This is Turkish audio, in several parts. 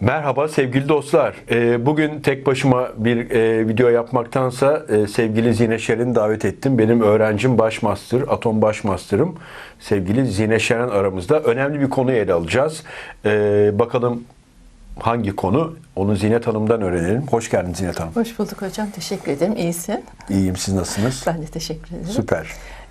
Merhaba sevgili dostlar. Ee, Bugün tek başıma bir e, video yapmaktansa e, sevgili Zine Şeren'i davet ettim. Benim öğrencim Başmaster, Atom Başmaster'ım. Sevgili Zine Şeren aramızda. Önemli bir konuyu ele alacağız. Ee, Bakalım hangi konu? Onu Zinet Hanım'dan öğrenelim. Hoş geldin Zinet Hanım. Hoş bulduk hocam. Teşekkür ederim. İyisin. İyiyim siz nasılsınız? Ben de teşekkür ederim. Süper.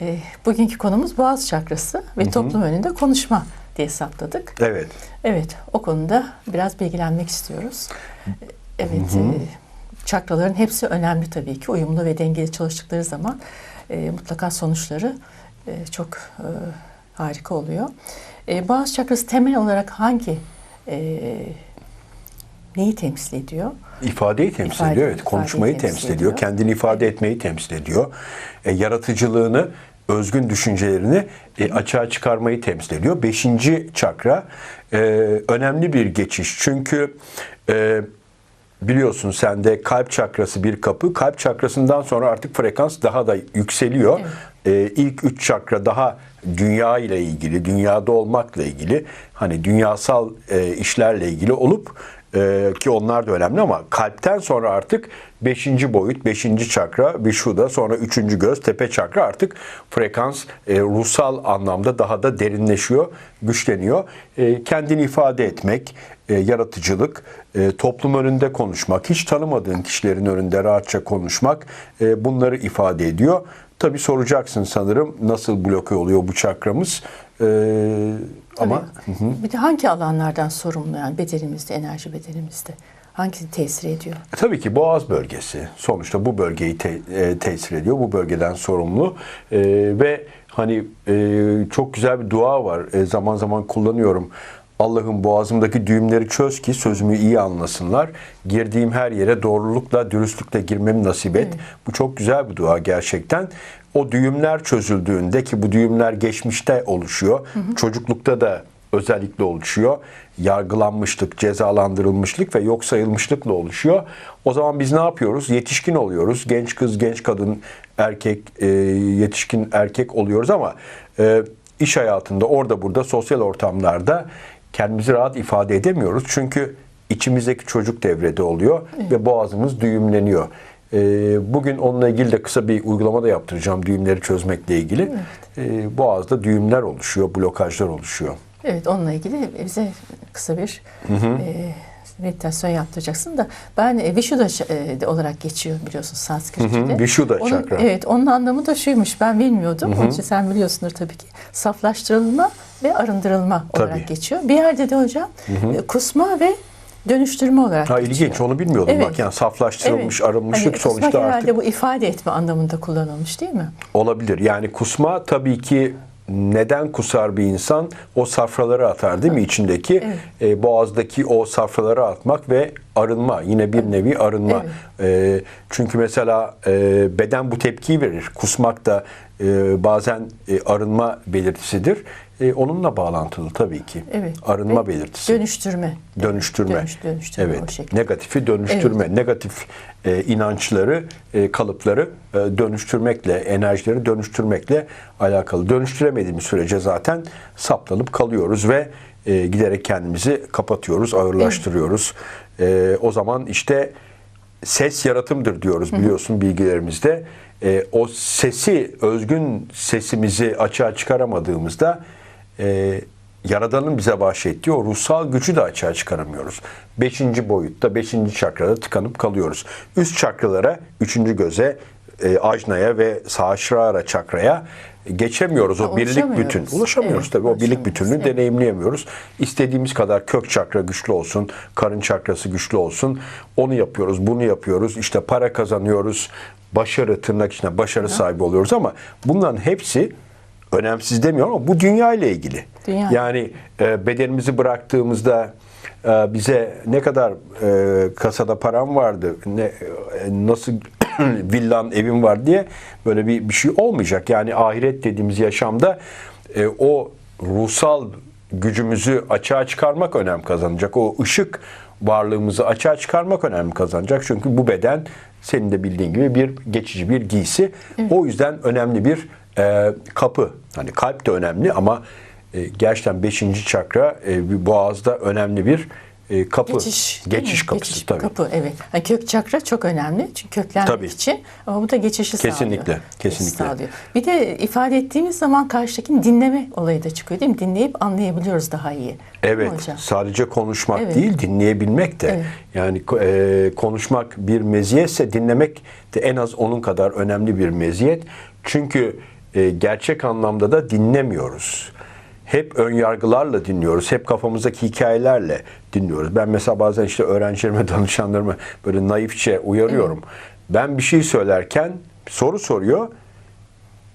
Ee, bugünkü konumuz boğaz çakrası ve toplum önünde konuşma diye saptadık. Evet. Evet, o konuda biraz bilgilenmek istiyoruz. Ee, Evet, e, çakraların hepsi önemli tabii ki. Uyumlu ve dengeli çalıştıkları zaman e, mutlaka sonuçları e, çok e, harika oluyor. E, boğaz çakrası temel olarak hangi e, neyi temsil ediyor? İfadeyi temsil İfade- ediyor. Evet, konuşmayı temsil temsil ediyor. ediyor. Kendini ifade etmeyi temsil ediyor. E, yaratıcılığını, özgün düşüncelerini e, açığa çıkarmayı temsil ediyor. Beşinci çakra e, önemli bir geçiş. Çünkü e, biliyorsun sende kalp çakrası bir kapı. Kalp çakrasından sonra artık frekans daha da yükseliyor. E, ilk üç çakra daha dünya ile ilgili, dünyada olmakla ilgili, hani dünyasal e, işlerle ilgili olup e, ki onlar da önemli ama kalpten sonra artık beşinci boyut, beşinci çakra, Vishuddha, sonra üçüncü göz, tepe çakra artık frekans e, ruhsal anlamda daha da derinleşiyor, güçleniyor. E, kendini ifade etmek, e, yaratıcılık, e, toplum önünde konuşmak, hiç tanımadığın kişilerin önünde rahatça konuşmak e, bunları ifade ediyor. Tabi soracaksın sanırım nasıl bloke oluyor bu çakramız. E, ama Tabii. Bir de hangi alanlardan sorumlu yani bedenimizde, enerji bedenimizde? Hangisi tesir ediyor? E, Tabii ki Boğaz bölgesi. Sonuçta bu bölgeyi te- e, tesir ediyor. Bu bölgeden sorumlu. E, ve hani e, çok güzel bir dua var. E, zaman zaman kullanıyorum. Allah'ım boğazımdaki düğümleri çöz ki sözümü iyi anlasınlar. Girdiğim her yere doğrulukla, dürüstlükle girmemi nasip et. Bu çok güzel bir dua gerçekten. O düğümler çözüldüğünde ki bu düğümler geçmişte oluşuyor. Çocuklukta da özellikle oluşuyor. Yargılanmışlık, cezalandırılmışlık ve yok sayılmışlıkla oluşuyor. O zaman biz ne yapıyoruz? Yetişkin oluyoruz. Genç kız, genç kadın, erkek, e, yetişkin erkek oluyoruz ama e, iş hayatında, orada burada, sosyal ortamlarda kendimizi rahat ifade edemiyoruz. Çünkü içimizdeki çocuk devrede oluyor ve boğazımız düğümleniyor. E, bugün onunla ilgili de kısa bir uygulama da yaptıracağım düğümleri çözmekle ilgili. E, boğazda düğümler oluşuyor, blokajlar oluşuyor. Evet, onunla ilgili bize kısa bir e, meditasyon yaptıracaksın da ben e, Vishuddha e, olarak geçiyor biliyorsun Sanskritçe'de. Hı hı, Vishuddha Onun- çakra. Evet, onun anlamı da şuymuş. Ben bilmiyordum. Onun için sen biliyorsundur tabii ki. Saflaştırılma ve arındırılma Tabii. olarak geçiyor. Bir yerde de hocam e, kusma ve dönüştürme olarak Ha geçiyor. ilginç onu bilmiyordum. Evet. Bak yani saflaştırılmış, Evet. arınmışlık Hani sonuçta herhalde artık bu ifade etme anlamında kullanılmış değil mi? olabilir. Yani kusma tabii ki neden kusar bir insan? O safraları atar değil mi içindeki? E, boğazdaki o safraları atmak ve arınma. Yine bir nevi arınma. E, çünkü mesela e, beden bu tepkiyi verir. Kusmak da e, bazen e, arınma belirtisidir. E, onunla bağlantılı tabii ki. Evet. Arınma Ve belirtisi. Dönüştürme. Dönüştürme. Dönüş- dönüştürme o evet. şekilde. Negatifi dönüştürme. Negatif e, inançları, e, kalıpları e, dönüştürmekle, enerjileri dönüştürmekle alakalı. Dönüştüremediğimiz sürece zaten saplanıp kalıyoruz ve e, giderek kendimizi kapatıyoruz, ağırlaştırıyoruz. E, o zaman işte ses yaratımdır diyoruz biliyorsun bilgilerimizde. E, o sesi, özgün sesimizi açığa çıkaramadığımızda e, Yaradan'ın bize bahşettiği o ruhsal gücü de açığa çıkaramıyoruz. Beşinci boyutta, beşinci çakrada tıkanıp kalıyoruz. Üst çakralara, üçüncü göze, e, ajnaya ve sahasrara çakraya geçemiyoruz. O birlik bütün. Ulaşamıyoruz Evet, tabii. O birlik bütününü Evet. deneyimleyemiyoruz. İstediğimiz kadar kök çakra güçlü olsun, karın çakrası güçlü olsun. Onu yapıyoruz, bunu yapıyoruz. İşte para kazanıyoruz. Başarı, tırnak içinde başarı sahibi oluyoruz ama bunların hepsi önemsiz demiyorum ama bu dünya ile ilgili. Dünya. Yani e, bedenimizi bıraktığımızda e, bize ne kadar e, kasada param vardı, ne e, nasıl villan, evim var diye böyle bir bir şey olmayacak. Yani ahiret dediğimiz yaşamda e, o ruhsal gücümüzü açığa çıkarmak önem kazanacak. O ışık varlığımızı açığa çıkarmak önem kazanacak. Çünkü bu beden senin de bildiğin gibi bir geçici bir giysi. O yüzden önemli bir e, kapı. Hani kalp de önemli ama e, gerçekten 5. çakra e, boğazda önemli bir e, kapı, Geçiş. geçiş mi? kapısı Geçiş, tabii. Kapı evet. Yani kök çakra çok önemli. Çünkü köklenmek Tabii. için ama bu da geçişi Kesinlikle, sağlıyor. Kesinlikle. sağlıyor. Bir de ifade ettiğimiz zaman karşıdakini dinleme olayı da çıkıyor değil mi? Dinleyip anlayabiliyoruz daha iyi. Evet, sadece konuşmak Evet. değil, dinleyebilmek de. Evet. Yani e, konuşmak bir meziyetse dinlemek de en az onun kadar önemli bir meziyet. Çünkü e, gerçek anlamda da dinlemiyoruz. Hep ön yargılarla dinliyoruz. Hep kafamızdaki hikayelerle dinliyoruz. Ben mesela bazen işte öğrencilerime, danışanlarıma böyle naifçe uyarıyorum. Ben bir şey söylerken soru soruyor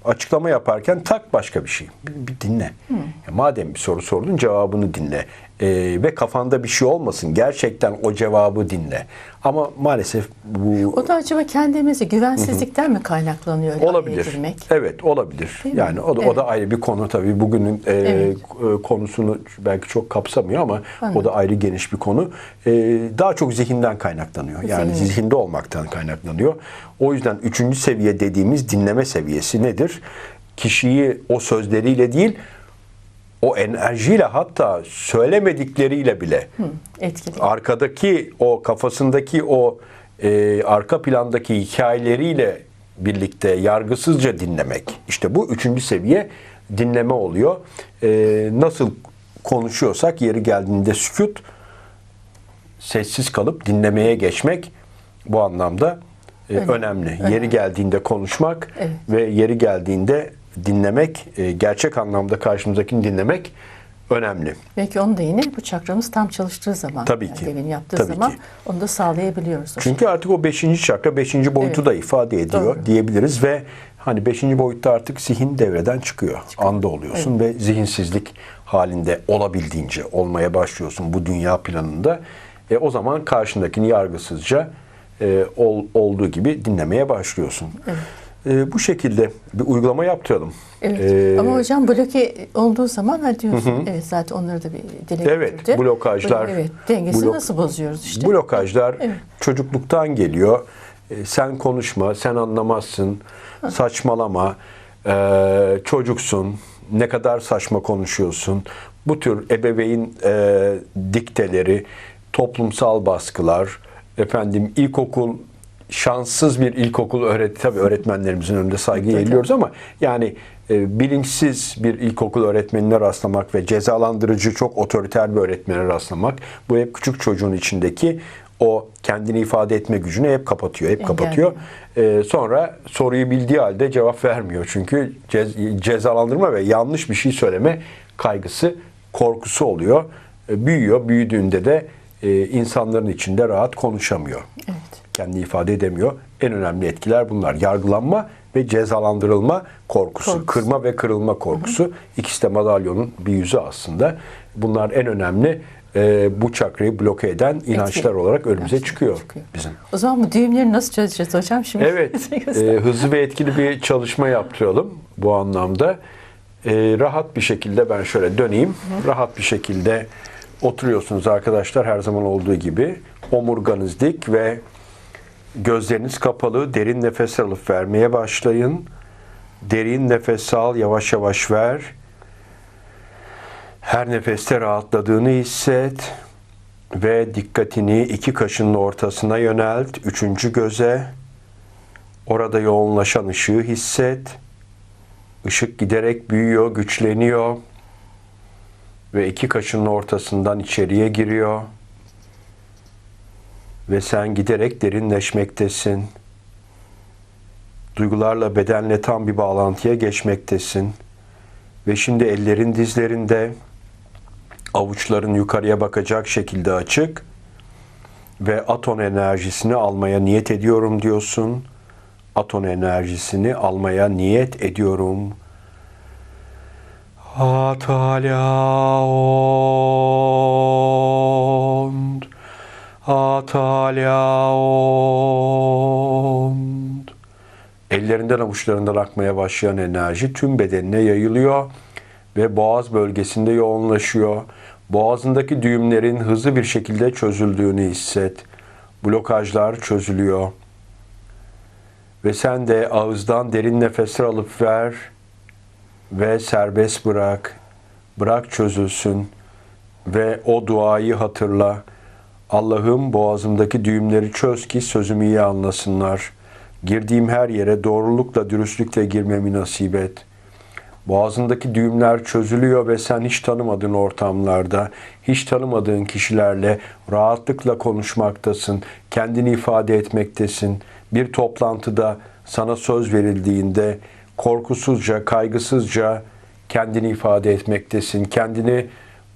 açıklama yaparken tak başka bir şey. Bir, bir dinle. Ya madem bir soru sordun cevabını dinle. Ee, ve kafanda bir şey olmasın. Gerçekten o cevabı dinle. Ama maalesef bu O da acaba kendimizi güvensizlikten mi kaynaklanıyor? olabilir. girmek? Evet olabilir. Değil mi? yani o da, o Evet. da ayrı bir konu tabii. Bugünün e, Evet. e, konusunu belki çok kapsamıyor ama Anladım. o da ayrı geniş bir konu. E, daha çok zihinden kaynaklanıyor. Yani Zihin. zihinde olmaktan kaynaklanıyor. O yüzden üçüncü seviye dediğimiz dinleme seviyesi nedir? Kişiyi o sözleriyle değil, o enerjiyle hatta söylemedikleriyle bile Etkili. arkadaki o kafasındaki o e, arka plandaki hikayeleriyle birlikte yargısızca dinlemek. İşte bu üçüncü seviye dinleme oluyor. E, nasıl konuşuyorsak yeri geldiğinde sükut, sessiz kalıp dinlemeye geçmek bu anlamda e, Önemli, önemli. önemli. Yeri geldiğinde konuşmak Evet. ve yeri geldiğinde dinlemek, e, gerçek anlamda karşımızdakini dinlemek önemli. Belki onu da yine bu çakramız tam çalıştığı zaman. Tabii yani ki. Devin yaptığı Tabii zaman ki. onu da sağlayabiliyoruz. o Çünkü artık o beşinci çakra beşinci boyutu Evet. da ifade ediyor Doğru. diyebiliriz ve hani beşinci boyutta artık zihin devreden çıkıyor. Anda oluyorsun ve zihinsizlik halinde olabildiğince olmaya başlıyorsun bu dünya planında. E, o zaman karşındakini yargısızca e, ol- olduğu gibi dinlemeye başlıyorsun. E, bu şekilde bir uygulama yaptıralım. Evet. E, Ama hocam bloke olduğu zaman ha diyorsun. Evet zaten onları da bir dile Evet, getirdi. blokajlar- Evet. Dengesini blok- nasıl bozuyoruz işte? Blokajlar Evet. çocukluktan geliyor. E, sen konuşma, sen anlamazsın, saçmalama, e, çocuksun, ne kadar saçma konuşuyorsun. Bu tür ebeveyn e, dikteleri, toplumsal baskılar, efendim ilkokul şanssız bir ilkokul öğret tabii öğretmenlerimizin önünde saygı eğiliyoruz ama yani e, bilinçsiz bir ilkokul öğretmenine rastlamak ve cezalandırıcı çok otoriter bir öğretmene rastlamak bu hep küçük çocuğun içindeki o kendini ifade etme gücünü hep kapatıyor, hep kapatıyor. E, sonra soruyu bildiği halde cevap vermiyor. Çünkü cez- cezalandırma ve yanlış bir şey söyleme kaygısı, korkusu oluyor. E, büyüyor, büyüdüğünde de e, insanların içinde rahat konuşamıyor Evet. kendini ifade edemiyor. En önemli etkiler bunlar. Yargılanma ve cezalandırılma korkusu. Korkusu. Kırma ve kırılma korkusu. İkisi de madalyonun bir yüzü aslında. Bunlar en önemli e, bu çakrayı bloke eden inançlar Etki. olarak önümüze çıkıyor, çıkıyor. bizim. O zaman bu düğümleri nasıl çözeceğiz hocam şimdi? Evet, e, hızlı ve etkili bir çalışma yaptıralım bu anlamda. E, rahat bir şekilde ben şöyle döneyim. Rahat bir şekilde oturuyorsunuz arkadaşlar her zaman olduğu gibi. Omurganız dik ve gözleriniz kapalı. Derin nefes alıp vermeye başlayın. Derin nefes al, yavaş yavaş ver. Her nefeste rahatladığını hisset ve dikkatini iki kaşının ortasına yönelt. Üçüncü göze. Orada yoğunlaşan ışığı hisset. Işık giderek büyüyor, güçleniyor. Ve iki kaşının ortasından içeriye giriyor. Ve sen giderek derinleşmektesin. Duygularla bedenle tam bir bağlantıya geçmektesin. Ve şimdi ellerin dizlerinde, avuçların yukarıya bakacak şekilde açık ve aton enerjisini almaya niyet ediyorum diyorsun. Aton enerjisini almaya niyet ediyorum. Atalyaond Atalyaond Ellerinden avuçlarından akmaya başlayan enerji tüm bedenine yayılıyor ve boğaz bölgesinde yoğunlaşıyor. Boğazındaki düğümlerin hızlı bir şekilde çözüldüğünü hisset. Blokajlar çözülüyor. Ve sen de ağızdan derin nefesler alıp ver ve serbest bırak. Bırak çözülsün ve o duayı hatırla. Allah'ım boğazımdaki düğümleri çöz ki sözümü iyi anlasınlar. Girdiğim her yere doğrulukla, dürüstlükle girmemi nasip et. Boğazındaki düğümler çözülüyor ve sen hiç tanımadığın ortamlarda, hiç tanımadığın kişilerle rahatlıkla konuşmaktasın, kendini ifade etmektesin. Bir toplantıda sana söz verildiğinde korkusuzca, kaygısızca kendini ifade etmektesin. Kendini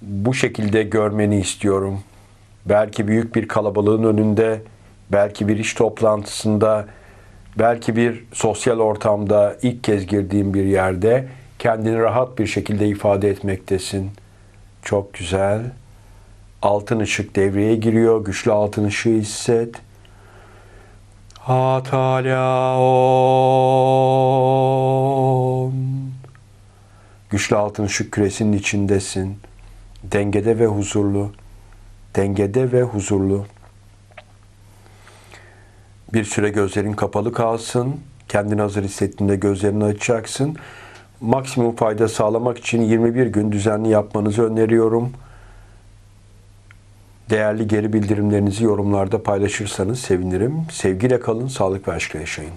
bu şekilde görmeni istiyorum. Belki büyük bir kalabalığın önünde, belki bir iş toplantısında, belki bir sosyal ortamda ilk kez girdiğin bir yerde kendini rahat bir şekilde ifade etmektesin. Çok güzel. Altın ışık devreye giriyor. Güçlü altın ışığı hisset. Hatalaon. Güçlü altın ışık küresinin içindesin. Dengede ve huzurlu. Dengede ve huzurlu. Bir süre gözlerin kapalı kalsın. Kendini hazır hissettiğinde gözlerini açacaksın. Maksimum fayda sağlamak için 21 gün düzenli yapmanızı öneriyorum. Değerli geri bildirimlerinizi yorumlarda paylaşırsanız sevinirim. Sevgiyle kalın, sağlık ve aşkla yaşayın.